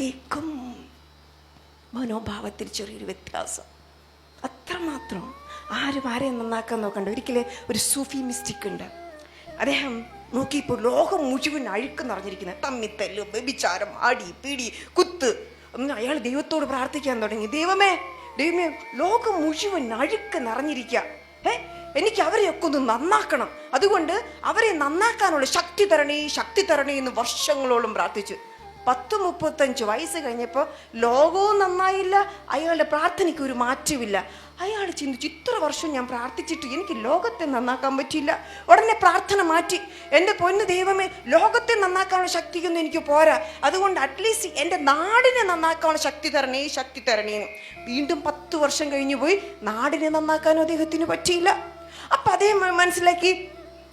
കേൾക്കും മനോഭാവത്തിൽ ചെറിയൊരു വ്യത്യാസം. അത്രമാത്രം ആരും ആരെയും നന്നാക്കാൻ നോക്കണ്ട. ഒരിക്കലെ ഒരു സൂഫി മിസ്റ്റിക് ഉണ്ട്. അദ്ദേഹം നോക്കിയപ്പോൾ ലോകം മുഴുവൻ അഴുക്ക് നിറഞ്ഞിരിക്കുന്നത് തമ്മിത്തല്ല് വ്യഭിചാരം അടി പിടി കുത്ത്. അയാൾ ദൈവത്തോട് പ്രാർത്ഥിക്കാൻ തുടങ്ങി. ദൈവമേ ദൈവമേ ലോകം മുഴുവൻ അഴുക്ക് നിറഞ്ഞിരിക്കുക ഏ എനിക്ക് അവരെയൊക്കെ ഒന്ന് നന്നാക്കണം. അതുകൊണ്ട് അവരെ നന്നാക്കാനുള്ള ശക്തി തരണേ ശക്തി തരണേ എന്ന് വർഷങ്ങളോളം പ്രാർത്ഥിച്ചു. പത്ത് മുപ്പത്തഞ്ച് വയസ്സ് കഴിഞ്ഞപ്പോൾ ലോകവും നന്നായില്ല അയാളുടെ പ്രാർത്ഥനയ്ക്ക് ഒരു മാറ്റമില്ല അയാൾ ചിന്തിച്ചു ഇത്ര വർഷം ഞാൻ പ്രാർത്ഥിച്ചിട്ട് എനിക്ക് ലോകത്തെ നന്നാക്കാൻ പറ്റിയില്ല. ഉടനെ പ്രാർത്ഥന മാറ്റി. എന്റെ പൊന്ന് ദൈവമേ ലോകത്തെ നന്നാക്കാനുള്ള ശക്തിയൊന്നും എനിക്ക് പോരാ. അതുകൊണ്ട് അറ്റ്ലീസ്റ്റ് എന്റെ നാടിനെ നന്നാക്കാനുള്ള ശക്തി തരണേ ശക്തി തരണേ വീണ്ടും പത്ത് വർഷം കഴിഞ്ഞു പോയി നാടിനെ നന്നാക്കാനും അദ്ദേഹത്തിന് പറ്റിയില്ല. അപ്പം അതേ മനസ്സിലാക്കി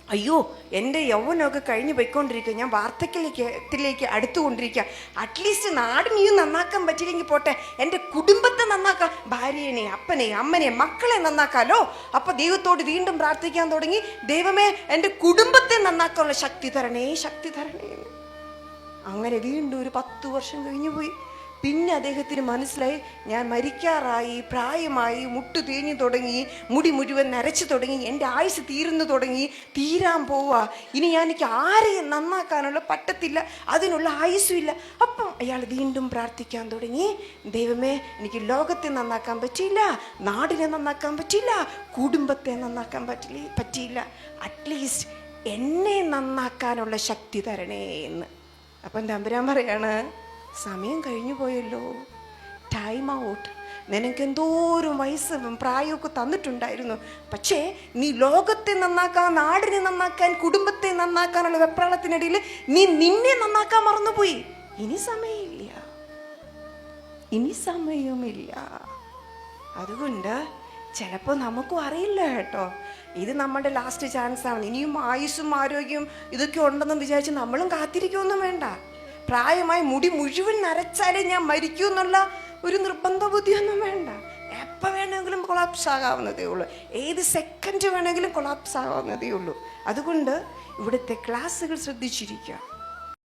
അയ്യോ എന്റെ യൗവനമൊക്കെ കഴിഞ്ഞു പോയിക്കൊണ്ടിരിക്കുക. ഞാൻ വാർദ്ധക്യത്തിലേക്ക് അടുത്തുകൊണ്ടിരിക്കുക. അറ്റ്ലീസ്റ്റ് നാടിനെയും നന്നാക്കാൻ പറ്റിയില്ലെങ്കിൽ പോട്ടെ. എന്റെ കുടുംബത്തെ നന്നാക്കാം. ഭാര്യനെ അപ്പനെ അമ്മനെ മക്കളെ നന്നാക്കാലോ? അപ്പോൾ ദൈവത്തോട് വീണ്ടും പ്രാർത്ഥിക്കാൻ തുടങ്ങി. ദൈവമേ എന്റെ കുടുംബത്തെ നന്നാക്കാനുള്ള ശക്തി തരണേ ശക്തി തരണേ അങ്ങനെ വീണ്ടും ഒരു പത്ത് വർഷം കഴിഞ്ഞു പോയി പിന്നെ അദ്ദേഹത്തിന് മനസ്സിലായി ഞാൻ മരിക്കാറായി പ്രായമായി മുട്ടു തേഞ്ഞു തുടങ്ങി മുടി മുഴുവൻ നരച്ചു തുടങ്ങി എന്റെ ആയുസ് തീരുന്നു തുടങ്ങി തീരാൻ പോവാ. ഇനി ഞാൻ എനിക്ക് ആരെയും നന്നാക്കാനുള്ള പറ്റത്തില്ല അതിനുള്ള ആയുസ്സും ഇല്ല. അപ്പം അയാൾ വീണ്ടും പ്രാർത്ഥിക്കാൻ തുടങ്ങി. ദൈവമേ എനിക്ക് ലോകത്തെ നന്നാക്കാൻ പറ്റിയില്ല നാടിനെ നന്നാക്കാൻ പറ്റിയില്ല കുടുംബത്തെ നന്നാക്കാൻ പറ്റില്ല പറ്റിയില്ല. അറ്റ്ലീസ്റ്റ് എന്നെ നന്നാക്കാനുള്ള ശക്തി തരണേ എന്ന്. അപ്പം തമ്പുരാൻ പറയാണ് സമയം കഴിഞ്ഞു പോയല്ലോ. ടൈം ഔട്ട് നിനക്ക് എന്തോരം വയസ്സ് പ്രായമൊക്കെ തന്നിട്ടുണ്ടായിരുന്നു. പക്ഷേ നീ ലോകത്തെ നന്നാക്കാൻ നാടിനെ നന്നാക്കാൻ കുടുംബത്തെ നന്നാക്കാനുള്ള വെപ്രാളത്തിനിടയിൽ നീ നിന്നെ നന്നാക്കാൻ മറന്നുപോയി. ഇനി സമയമില്ല. ഇനി സമയമില്ല അതുകൊണ്ട് ചിലപ്പോൾ നമുക്കും അറിയില്ല കേട്ടോ. ഇത് നമ്മുടെ ലാസ്റ്റ് ചാൻസ് ആണ്. ഇനിയും ആയുസ്സും ആരോഗ്യവും ഇതൊക്കെ ഉണ്ടെന്നും വിചാരിച്ച് നമ്മളും കാത്തിരിക്കുമൊന്നും വേണ്ട. പ്രായമായി മുടി മുഴുവൻ നരച്ചാലേ ഞാൻ മരിക്കൂ എന്നുള്ള ഒരു നിർബന്ധ ബുദ്ധിയൊന്നും വേണ്ട. എപ്പോൾ വേണമെങ്കിലും കൊളാപ്സ് ആകാവുന്നതേ ഉള്ളൂ. ഏത് സെക്കൻഡ് വേണമെങ്കിലും കൊളാപ്സ് ആകാവുന്നതേ ഉള്ളൂ. അതുകൊണ്ട് ഇവിടുത്തെ ക്ലാസ്സുകൾ ശ്രദ്ധിച്ചിരിക്കുക.